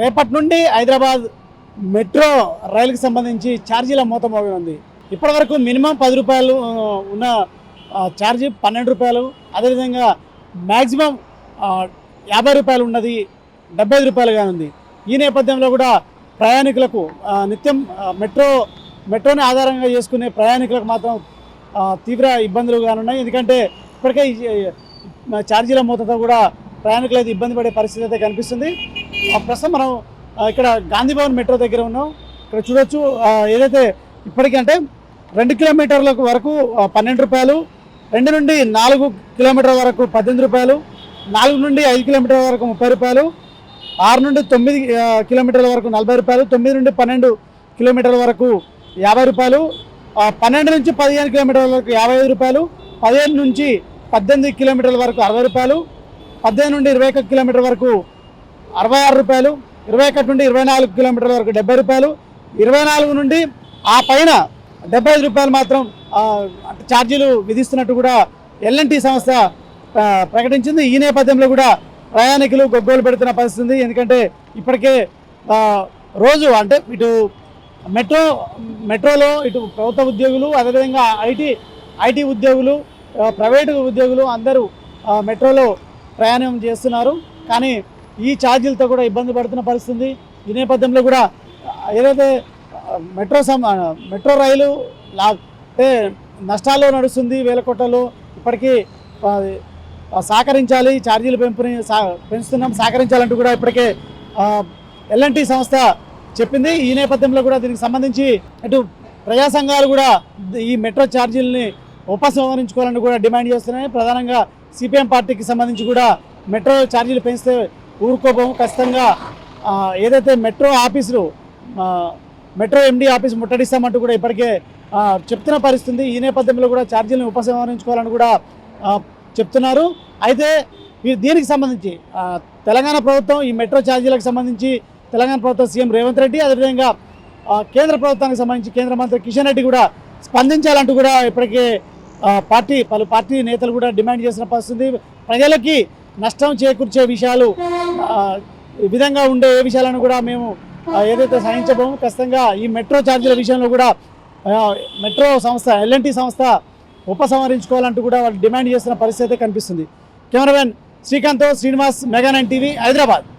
రేపటి నుండి హైదరాబాద్ మెట్రో రైలుకి సంబంధించి ఛార్జీల మూత మోగనుంది ఇప్పటివరకు మినిమం పది రూపాయలు ఉన్న ఛార్జీ పన్నెండు రూపాయలు. అదేవిధంగా మ్యాక్సిమం యాభై రూపాయలు ఉన్నది డెబ్బై ఐదు రూపాయలుగా ఉంది. ఈ నేపథ్యంలో కూడా ప్రయాణికులకు నిత్యం మెట్రో మెట్రోని ఆధారంగా చేసుకునే ప్రయాణికులకు మాత్రం తీవ్ర ఇబ్బందులు కానున్నాయి ఎందుకంటే ఇప్పటికే ఛార్జీల మూతతో కూడా ప్రయాణికులు అయితే ఇబ్బంది పడే పరిస్థితి అయితే కనిపిస్తుంది. ప్రస్తుతం మనం ఇక్కడ గాంధీ భవన్ మెట్రో దగ్గర ఉన్నాం. ఇక్కడ చూడొచ్చు ఏదైతే ఇప్పటికీ అంటే రెండు కిలోమీటర్ల వరకు పన్నెండు రూపాయలు రెండు నుండి నాలుగు కిలోమీటర్ల వరకు పద్దెనిమిది రూపాయలు నాలుగు నుండి ఐదు కిలోమీటర్ల వరకు ముప్పై రూపాయలు ఆరు నుండి తొమ్మిది కిలోమీటర్ల వరకు నలభై రూపాయలు తొమ్మిది నుండి పన్నెండు కిలోమీటర్ల వరకు యాభై రూపాయలు పన్నెండు నుంచి పదిహేను కిలోమీటర్ల వరకు యాభై ఐదు రూపాయలు పదిహేను నుంచి పద్దెనిమిది కిలోమీటర్ల వరకు అరవై రూపాయలు పద్దెనిమిది నుండి ఇరవై ఒక్క కిలోమీటర్ వరకు అరవై ఆరు రూపాయలు ఇరవై ఒకటి నుండి ఇరవై నాలుగు కిలోమీటర్ల వరకు డెబ్బై రూపాయలు ఇరవై నాలుగు నుండి ఆ పైన డెబ్బై ఐదు రూపాయలు మాత్రం ఛార్జీలు విధిస్తున్నట్టు కూడా ఎల్ఎన్టీ సంస్థ ప్రకటించింది. ఈ నేపథ్యంలో కూడా ప్రయాణికులు గొగ్గోలు పెడుతున్న పరిస్థితి ఎందుకంటే ఇప్పటికే రోజు అంటే ఇటు మెట్రో మెట్రోలో ఇటు ప్రభుత్వ ఉద్యోగులు అదేవిధంగా ఐటీ ఐటీ ఉద్యోగులు ప్రైవేటు ఉద్యోగులు అందరూ మెట్రోలో ప్రయాణం చేస్తున్నారు. కానీ ఈ ఛార్జీలతో కూడా ఇబ్బంది పడుతున్న పరిస్థితి. ఈ నేపథ్యంలో కూడా ఏదైతే మెట్రో సం మెట్రో రైలు లా అంటే నష్టాల్లో నడుస్తుంది వేల కోట్లలో ఇప్పటికీ సహకరించాలి ఛార్జీలు పెంపుని పెంచుతున్నాం సహకరించాలంటూ కూడా ఇప్పటికే ఎల్ఎన్టీ సంస్థ చెప్పింది. ఈ నేపథ్యంలో కూడా దీనికి సంబంధించి ఇటు ప్రజా సంఘాలు కూడా ఈ మెట్రో ఛార్జీలని ఉపసంహరించుకోవాలని కూడా డిమాండ్ చేస్తున్నాయి. ప్రధానంగా సిపిఎం పార్టీకి సంబంధించి కూడా మెట్రో ఛార్జీలు పెంచితే ఊరుకోబోము. ఖచ్చితంగా ఏదైతే మెట్రో ఆఫీసులు మెట్రో ఎండి ఆఫీస్ ముట్టడిస్తామంటూ కూడా ఇప్పటికే చెప్తున్న పరిస్థితుంది. ఈ నేపథ్యంలో కూడా ఛార్జీలను ఉపసంహరించుకోవాలని కూడా చెప్తున్నారు. అయితే దీనికి సంబంధించి తెలంగాణ ప్రభుత్వం ఈ మెట్రో ఛార్జీలకు సంబంధించి తెలంగాణ ప్రభుత్వం సీఎం రేవంత్ రెడ్డి అదేవిధంగా కేంద్ర ప్రభుత్వానికి సంబంధించి కేంద్ర మంత్రి కిషన్ రెడ్డి కూడా స్పందించాలంటూ కూడా ఇప్పటికే పార్టీ పలు పార్టీ నేతలు కూడా డిమాండ్ చేసిన పరిస్థితి. ప్రజలకి నష్టం చేకూర్చే విషయాలు ఈ విధంగా ఉండే ఏ విషయాలను కూడా మేము ఏదైతే సహించబోము ఖచ్చితంగా ఈ మెట్రో ఛార్జీల విషయంలో కూడా మెట్రో సంస్థ ఎల్ఎన్టీ సంస్థ ఉపసంహరించుకోవాలంటూ కూడా వాళ్ళు డిమాండ్ చేస్తున్న పరిస్థితి కనిపిస్తుంది. Cameraman Srikanth Srinivas mega nine TV Hyderabad.